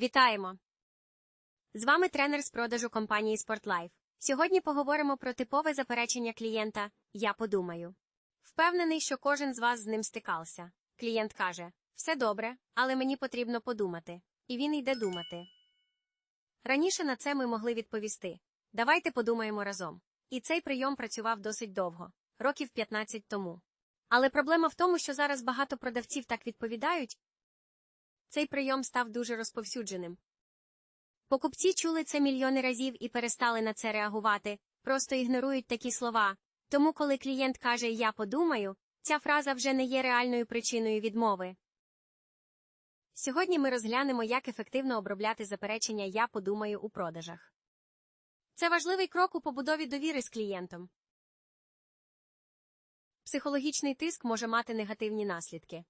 Вітаємо! З вами тренер з продажу компанії SportLife. Сьогодні поговоримо про типове заперечення клієнта Я подумаю. Впевнений, що кожен з вас з ним стикався. Клієнт каже: Все добре, але мені потрібно подумати. І він йде думати. Раніше на це ми могли відповісти Давайте подумаємо разом. І цей прийом працював досить довго, років 15 тому. Але проблема в тому, що зараз багато продавців так відповідають. Цей прийом став дуже розповсюдженим. Покупці чули це мільйони разів і перестали на це реагувати, просто ігнорують такі слова. Тому, коли клієнт каже Я подумаю, ця фраза вже не є реальною причиною відмови. Сьогодні ми розглянемо, як ефективно обробляти заперечення Я подумаю у продажах. Це важливий крок у побудові довіри з клієнтом. Психологічний тиск може мати негативні наслідки.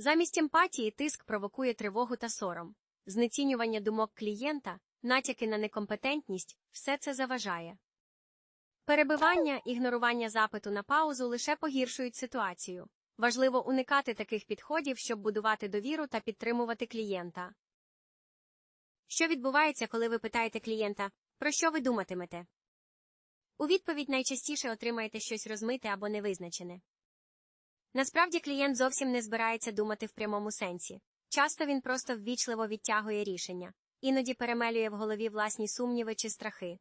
Замість емпатії тиск провокує тривогу та сором, знецінювання думок клієнта, натяки на некомпетентність все це заважає. Перебивання, ігнорування запиту на паузу лише погіршують ситуацію. Важливо уникати таких підходів, щоб будувати довіру та підтримувати клієнта. Що відбувається, коли ви питаєте клієнта, про що ви думатимете? У відповідь найчастіше отримаєте щось розмите або невизначене. Насправді клієнт зовсім не збирається думати в прямому сенсі. Часто він просто ввічливо відтягує рішення, іноді перемелює в голові власні сумніви чи страхи.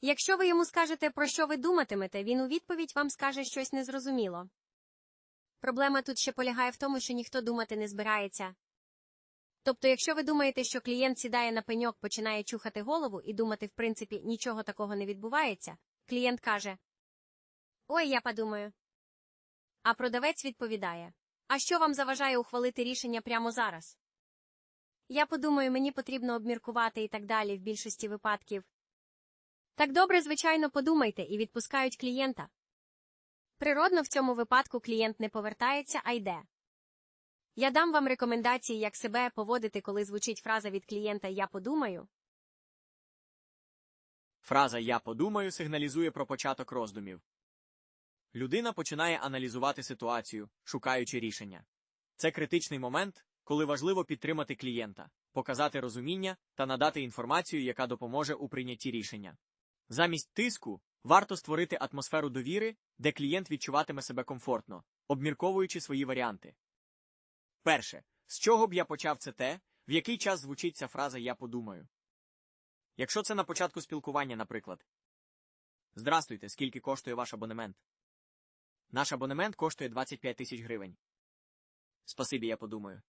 Якщо ви йому скажете, про що ви думатимете, він у відповідь вам скаже щось незрозуміло. Проблема тут ще полягає в тому, що ніхто думати не збирається. Тобто, якщо ви думаєте, що клієнт сідає на пеньок, починає чухати голову і думати, в принципі, нічого такого не відбувається, клієнт каже Ой, я подумаю. А продавець відповідає А що вам заважає ухвалити рішення прямо зараз? Я подумаю, мені потрібно обміркувати і так далі в більшості випадків. Так добре, звичайно, подумайте і відпускають клієнта. Природно, в цьому випадку клієнт не повертається, а йде. Я дам вам рекомендації, як себе поводити, коли звучить фраза від клієнта Я подумаю. Фраза Я подумаю сигналізує про початок роздумів. Людина починає аналізувати ситуацію, шукаючи рішення. Це критичний момент, коли важливо підтримати клієнта, показати розуміння та надати інформацію, яка допоможе у прийнятті рішення. Замість тиску варто створити атмосферу довіри, де клієнт відчуватиме себе комфортно, обмірковуючи свої варіанти. Перше, з чого б я почав це те, в який час звучить ця фраза Я подумаю. Якщо це на початку спілкування, наприклад. Здрастуйте, скільки коштує ваш абонемент? Наш абонемент коштує 25 тисяч гривень. Спасибі, я подумаю.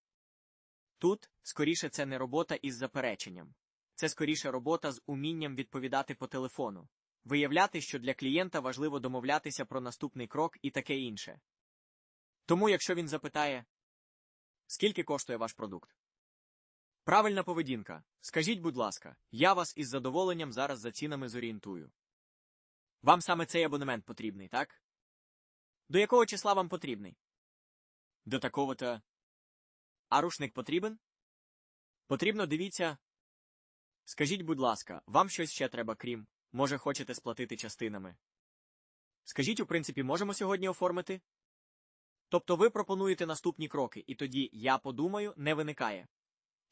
Тут, скоріше, це не робота із запереченням. Це скоріше робота з умінням відповідати по телефону, виявляти, що для клієнта важливо домовлятися про наступний крок і таке інше. Тому, якщо він запитає, скільки коштує ваш продукт? Правильна поведінка. Скажіть, будь ласка, я вас із задоволенням зараз за цінами зорієнтую. Вам саме цей абонемент потрібний, так? До якого числа вам потрібний? До такого-то. А рушник потрібен? Потрібно, дивіться. Скажіть, будь ласка, вам щось ще треба, крім, може, хочете сплатити частинами? Скажіть, у принципі, можемо сьогодні оформити? Тобто ви пропонуєте наступні кроки, і тоді я подумаю, не виникає.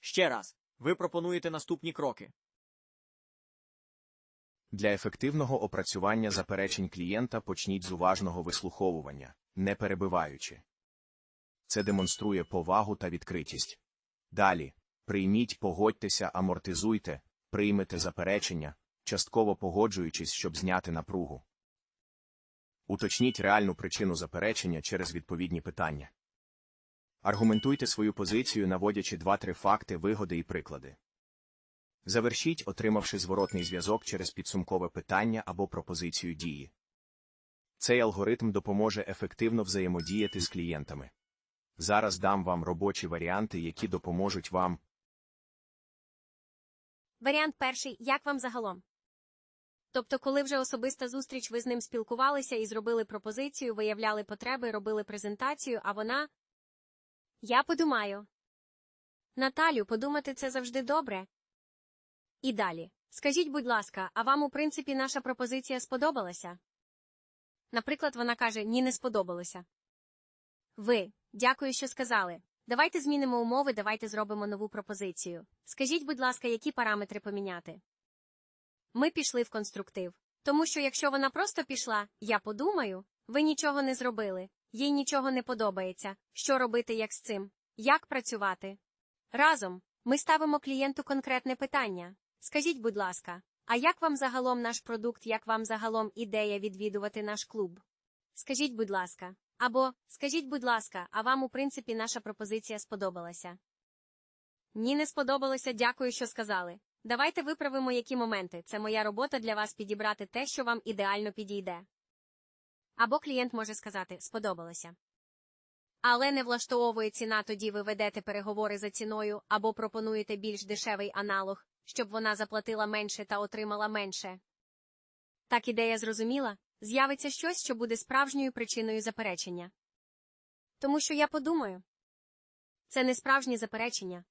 Ще раз, ви пропонуєте наступні кроки. Для ефективного опрацювання заперечень клієнта почніть з уважного вислуховування, не перебиваючи. Це демонструє повагу та відкритість. Далі прийміть, погодьтеся, амортизуйте, приймете заперечення, частково погоджуючись, щоб зняти напругу. Уточніть реальну причину заперечення через відповідні питання. Аргументуйте свою позицію, наводячи 2-3 факти, вигоди і приклади. Завершіть, отримавши зворотний зв'язок через підсумкове питання або пропозицію дії. Цей алгоритм допоможе ефективно взаємодіяти з клієнтами. Зараз дам вам робочі варіанти, які допоможуть вам Варіант перший як вам загалом? Тобто, коли вже особиста зустріч, ви з ним спілкувалися і зробили пропозицію, виявляли потреби, робили презентацію, а вона. Я подумаю. Наталю, подумати це завжди добре. І далі. Скажіть, будь ласка, а вам, у принципі, наша пропозиція сподобалася? Наприклад, вона каже: Ні, не сподобалося. Ви, дякую, що сказали. Давайте змінимо умови, давайте зробимо нову пропозицію. Скажіть, будь ласка, які параметри поміняти? Ми пішли в конструктив. Тому що якщо вона просто пішла, я подумаю, ви нічого не зробили, їй нічого не подобається. Що робити як з цим? Як працювати? Разом ми ставимо клієнту конкретне питання. Скажіть, будь ласка, а як вам загалом наш продукт, як вам загалом ідея відвідувати наш клуб? Скажіть, будь ласка, або скажіть, будь ласка, а вам у принципі наша пропозиція сподобалася? Ні, не сподобалося, дякую, що сказали. Давайте виправимо які моменти. Це моя робота для вас підібрати те, що вам ідеально підійде. Або клієнт може сказати сподобалося. Але не влаштовує ціна, тоді ви ведете переговори за ціною або пропонуєте більш дешевий аналог, щоб вона заплатила менше та отримала менше. Так ідея зрозуміла, з'явиться щось, що буде справжньою причиною заперечення. Тому що я подумаю. Це не справжнє заперечення.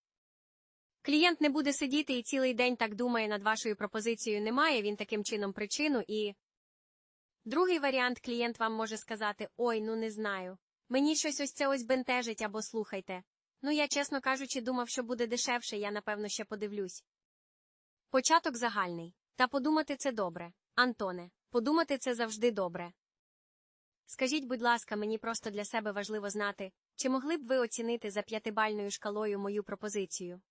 Клієнт не буде сидіти і цілий день так думає над вашою пропозицією, немає він таким чином причину і. Другий варіант клієнт вам може сказати: Ой, ну не знаю. Мені щось ось це ось бентежить або слухайте. Ну я, чесно кажучи, думав, що буде дешевше, я напевно ще подивлюсь. Початок загальний. Та подумати це добре. Антоне, подумати це завжди добре. Скажіть, будь ласка, мені просто для себе важливо знати, чи могли б ви оцінити за п'ятибальною шкалою мою пропозицію?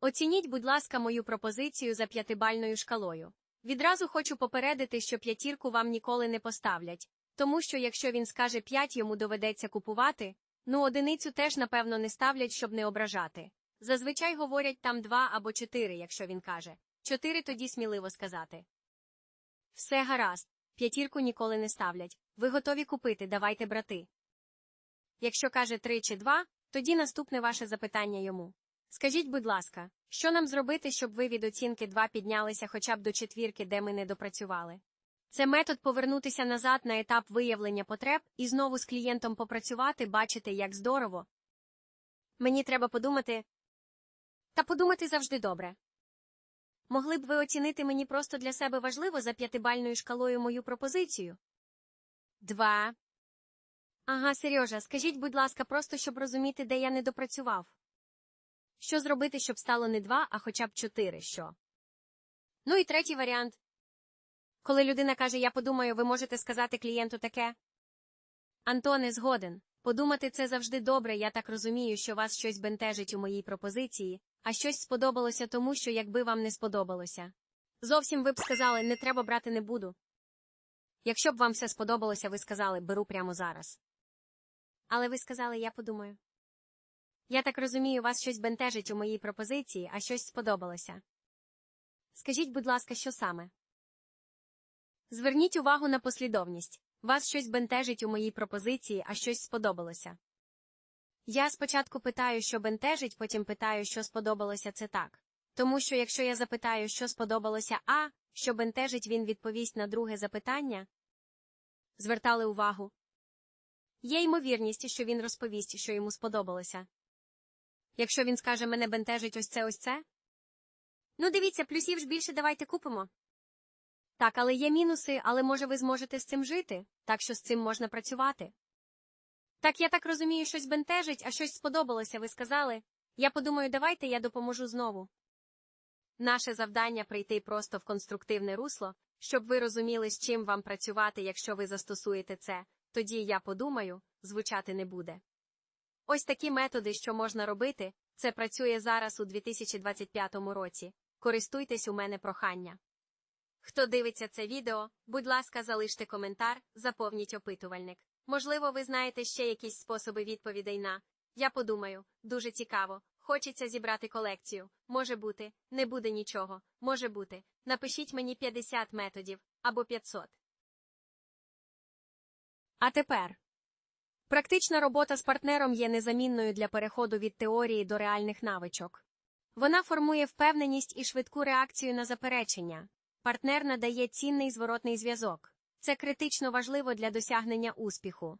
Оцініть, будь ласка, мою пропозицію за п'ятибальною шкалою. Відразу хочу попередити, що п'ятірку вам ніколи не поставлять, тому що якщо він скаже п'ять, йому доведеться купувати, ну одиницю теж, напевно, не ставлять, щоб не ображати. Зазвичай говорять там два або чотири, якщо він каже. Чотири тоді сміливо сказати. Все гаразд, п'ятірку ніколи не ставлять. Ви готові купити, давайте брати. Якщо каже три чи два, тоді наступне ваше запитання йому. Скажіть, будь ласка, що нам зробити, щоб ви від оцінки 2 піднялися хоча б до четвірки, де ми не допрацювали? Це метод повернутися назад на етап виявлення потреб і знову з клієнтом попрацювати, бачити, як здорово. Мені треба подумати. Та подумати завжди добре. Могли б ви оцінити мені просто для себе важливо за п'ятибальною шкалою мою пропозицію? Два. Ага, Сережа, скажіть, будь ласка, просто щоб розуміти, де я не допрацював. Що зробити, щоб стало не два, а хоча б чотири, що? Ну і третій варіант. Коли людина каже, я подумаю, ви можете сказати клієнту таке. Антоне, згоден. Подумати це завжди добре, я так розумію, що вас щось бентежить у моїй пропозиції, а щось сподобалося тому, що якби вам не сподобалося. Зовсім ви б сказали, не треба брати не буду. Якщо б вам все сподобалося, ви сказали, беру прямо зараз. Але ви сказали, я подумаю. Я так розумію, вас щось бентежить у моїй пропозиції, а щось сподобалося. Скажіть, будь ласка, що саме? Зверніть увагу на послідовність. Вас щось бентежить у моїй пропозиції, а щось сподобалося. Я спочатку питаю, що бентежить, потім питаю, що сподобалося це так. Тому що якщо я запитаю, що сподобалося А, що бентежить, він відповість на друге запитання. Звертали увагу. Є ймовірність, що він розповість, що йому сподобалося. Якщо він скаже мене бентежить ось це ось це. Ну, дивіться, плюсів ж більше давайте купимо. Так, але є мінуси, але може ви зможете з цим жити, так що з цим можна працювати. Так, я так розумію, щось бентежить, а щось сподобалося, ви сказали. Я подумаю, давайте я допоможу знову. Наше завдання прийти просто в конструктивне русло, щоб ви розуміли, з чим вам працювати, якщо ви застосуєте це, тоді я подумаю, звучати не буде. Ось такі методи, що можна робити, це працює зараз у 2025 році. Користуйтесь у мене прохання. Хто дивиться це відео, будь ласка, залиште коментар, заповніть опитувальник. Можливо, ви знаєте ще якісь способи відповідей на Я подумаю, дуже цікаво. Хочеться зібрати колекцію. Може бути, не буде нічого. Може бути. Напишіть мені 50 методів або 500. А тепер. Практична робота з партнером є незамінною для переходу від теорії до реальних навичок. Вона формує впевненість і швидку реакцію на заперечення. Партнер надає цінний зворотний зв'язок. Це критично важливо для досягнення успіху.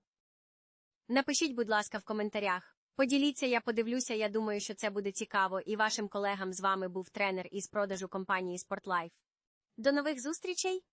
Напишіть, будь ласка, в коментарях. Поділіться, я подивлюся, я думаю, що це буде цікаво, і вашим колегам з вами був тренер із продажу компанії Sportlife. До нових зустрічей!